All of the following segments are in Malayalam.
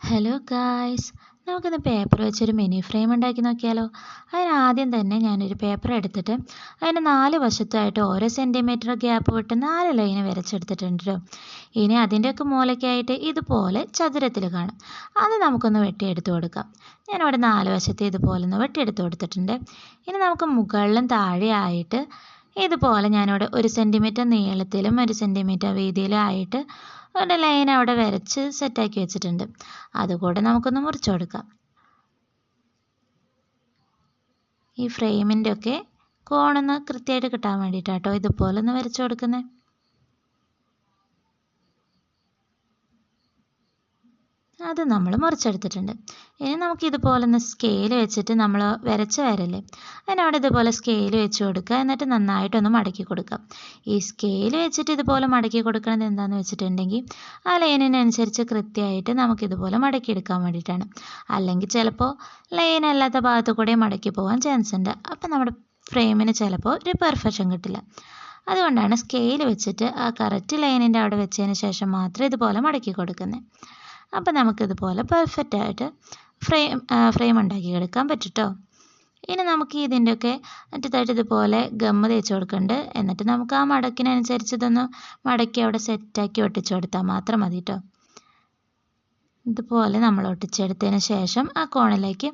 ഹലോ ഗായ്സ് നമുക്കിന്ന് പേപ്പർ വെച്ചൊരു മിനി ഫ്രെയിം ഉണ്ടാക്കി നോക്കിയാലോ. അതിനാദ്യം തന്നെ ഞാനൊരു പേപ്പർ എടുത്തിട്ട് അതിന് നാല് വശത്തായിട്ട് ഓരോ സെന്റിമീറ്റർ ഗ്യാപ്പ് വിട്ട് നാല് ലൈൻ വരച്ചെടുത്തിട്ടുണ്ട്. ഇനി അതിന്റെയൊക്കെ മൂലയ്ക്കായിട്ട് ഇതുപോലെ ചതുരത്തിൽ കാണും. അത് നമുക്കൊന്ന് വെട്ടിയെടുത്ത് കൊടുക്കാം. ഞാനിവിടെ നാല് വശത്ത് ഇതുപോലെ ഒന്ന് വെട്ടിയെടുത്ത് കൊടുത്തിട്ടുണ്ട്. ഇനി നമുക്ക് മുകളിലും താഴെയായിട്ട് ഇതുപോലെ ഞാനിവിടെ ഒരു സെന്റിമീറ്റർ നീളത്തിലും ഒരു സെന്റിമീറ്റർ വീതിയിലും ആയിട്ട് ഒരു ലൈൻ അവിടെ വരച്ച് സെറ്റാക്കി വെച്ചിട്ടുണ്ട്. അതുകൂടെ നമുക്കൊന്ന് മുറിച്ചു കൊടുക്കാം. ഈ ഫ്രെയിമിന്റെ ഒക്കെ കോണൊന്ന് കൃത്യമായിട്ട് കിട്ടാൻ വേണ്ടിയിട്ടാട്ടോ ഇതുപോലെ ഒന്ന് വരച്ചു കൊടുക്കുന്നത് അത് നമ്മൾ മുറിച്ചെടുത്തിട്ടുണ്ട്. ഇനി നമുക്ക് ഇതുപോലെ ഒന്ന് സ്കെയിൽ വെച്ചിട്ട് നമ്മൾ വരച്ച വരല്ലേ? അതിനവിടെ ഇതുപോലെ സ്കെയിൽ വെച്ച് കൊടുക്കുക. എന്നിട്ട് നന്നായിട്ടൊന്ന് മടക്കി കൊടുക്കുക. ഈ സ്കെയിൽ വെച്ചിട്ട് ഇതുപോലെ മടക്കി കൊടുക്കുന്നത് എന്താണെന്ന് വെച്ചിട്ടുണ്ടെങ്കിൽ ആ ലൈനിനനുസരിച്ച് കൃത്യമായിട്ട് ഇതുപോലെ മടക്കിയെടുക്കാൻ വേണ്ടിയിട്ടാണ്. അല്ലെങ്കിൽ ചിലപ്പോൾ ലൈൻ അല്ലാത്ത ഭാഗത്തു കൂടെ മടക്കി പോകാൻ ചാൻസ് ഉണ്ട്. അപ്പം നമ്മുടെ ഫ്രെയിമിന് ചിലപ്പോൾ ഒരു പെർഫെക്ഷൻ കിട്ടില്ല. അതുകൊണ്ടാണ് സ്കെയിൽ വെച്ചിട്ട് ആ കറക്റ്റ് ലൈനിന്റെ അവിടെ വെച്ചതിന് ശേഷം മാത്രം ഇതുപോലെ മടക്കി കൊടുക്കുന്നത്. അപ്പോൾ നമുക്കിതുപോലെ പെർഫെക്റ്റ് ആയിട്ട് ഫ്രെയിം ഫ്രെയിം ഉണ്ടാക്കി എടുക്കാൻ പറ്റുട്ടോ. ഇനി നമുക്ക് ഇതിന്റെയൊക്കെ അറ്റത്തായിട്ട് ഇതുപോലെ ഗമ്മ് തേച്ച് കൊടുക്കുന്നുണ്ട് എന്നിട്ട് നമുക്ക് ആ മടക്കിനനുസരിച്ച് ഇതൊന്ന് മടക്കി അവിടെ സെറ്റാക്കി ഒട്ടിച്ചു കൊടുത്താൽ മാത്രം മതി കേട്ടോ ഇതുപോലെ നമ്മൾ ഒട്ടിച്ചെടുത്തതിന് ശേഷം ആ കോണിലേക്ക്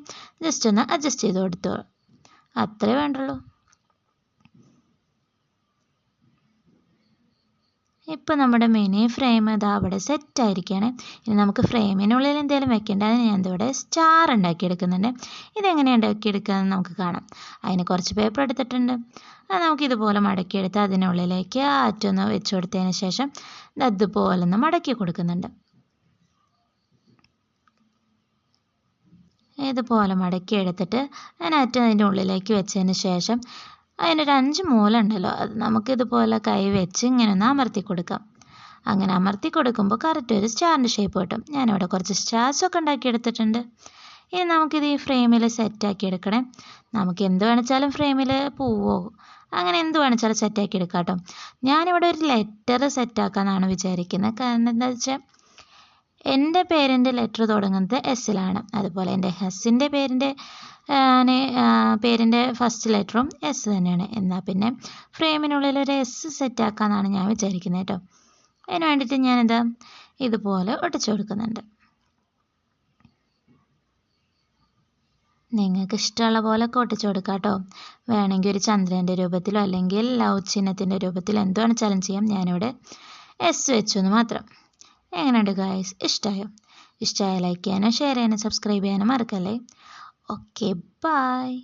ജസ്റ്റ് ഒന്ന് അഡ്ജസ്റ്റ് ചെയ്ത് കൊടുത്തു. അത്രേ വേണ്ടുള്ളൂ. ഇപ്പോൾ നമ്മുടെ മിനി ഫ്രെയിം ഇതാ അവിടെ സെറ്റ് ആയിരിക്കുകയാണ് ഇനി നമുക്ക് ഫ്രെയിമിനുള്ളിൽ എന്തെങ്കിലും വെക്കേണ്ട? അതിന് ഞാൻ ഇവിടെ സ്റ്റാർ ഉണ്ടാക്കിയെടുക്കുന്നുണ്ട്. ഇതെങ്ങനെ ഉണ്ടാക്കിയെടുക്കുകയെന്ന് നമുക്ക് കാണാം. അതിന് കുറച്ച് പേപ്പർ എടുത്തിട്ടുണ്ട്. അത് നമുക്ക് ഇതുപോലെ മടക്കിയെടുത്ത് അതിനുള്ളിലേക്ക് ആറ്റൊന്ന് വെച്ച് കൊടുത്തതിന് ശേഷം ഇത് അതുപോലെ ഒന്ന് മടക്കി കൊടുക്കുന്നുണ്ട്. ഇതുപോലെ മടക്കി എടുത്തിട്ട് അതിനകത്ത് അതിന്റെ ഉള്ളിലേക്ക് വെച്ചതിന് ശേഷം അതിനൊരു അഞ്ച് മൂല ഉണ്ടല്ലോ അത് നമുക്കിതുപോലെ കൈ വെച്ച് ഇങ്ങനെ ഒന്ന് അമർത്തി കൊടുക്കാം. അങ്ങനെ അമർത്തി കൊടുക്കുമ്പോൾ കറക്റ്റ് ഒരു സ്റ്റാറിന്റെ ഷേപ്പ് കിട്ടും. ഞാനിവിടെ കുറച്ച് സ്റ്റാർസ് ഒക്കെ ഉണ്ടാക്കിയെടുത്തിട്ടുണ്ട് ഇനി നമുക്കിത് ഈ ഫ്രെയിമിൽ സെറ്റാക്കി എടുക്കണേ. നമുക്ക് എന്ത് വേണിച്ചാലും ഫ്രെയിമിൽ പൂവോ അങ്ങനെ എന്ത് വേണിച്ചാലും സെറ്റാക്കി എടുക്കാം കേട്ടോ. ഞാനിവിടെ ഒരു ലെറ്റർ സെറ്റാക്കാമെന്നാണ് വിചാരിക്കുന്നത്. കാരണം എന്താ വെച്ചാൽ എന്റെ പേരിന്റെ ലെറ്റർ തുടങ്ങുന്നത് എസ്സിലാണ് അതുപോലെ എന്റെ ഹസ്സിന്റെ പേരിന്റെ പേരിന്റെ ഫസ്റ്റ് ലെറ്ററും എസ് തന്നെയാണ്. എന്നാൽ പിന്നെ ഫ്രെയിമിനുള്ളിൽ ഒരു എസ് സെറ്റ് ആക്കാമെന്നാണ് ഞാൻ വിചാരിക്കുന്നത് കേട്ടോ. അതിന് വേണ്ടിയിട്ട് ഞാനിത് ഇതുപോലെ ഒട്ടിച്ചു കൊടുക്കുന്നുണ്ട്. നിങ്ങൾക്ക് ഇഷ്ടമുള്ള പോലെ ഒട്ടിച്ചു കൊടുക്കാം കേട്ടോ. വേണമെങ്കിൽ ഒരു ചന്ദ്രന്റെ രൂപത്തിലോ അല്ലെങ്കിൽ ലവ് ചിഹ്നത്തിന്റെ രൂപത്തിലോ എന്ത് ചലഞ്ച് ചെയ്യാം. ഞാനിവിടെ എസ് വെച്ചു എന്ന് മാത്രം. എങ്ങനെയുണ്ട് ഗായ്സ് ഇഷ്ടമായോ ഇഷ്ടമായ ലൈക്ക് ചെയ്യാനോ ഷെയർ ചെയ്യാനോ സബ്സ്ക്രൈബ് ചെയ്യാനോ മറക്കല്ലേ? Okay, bye.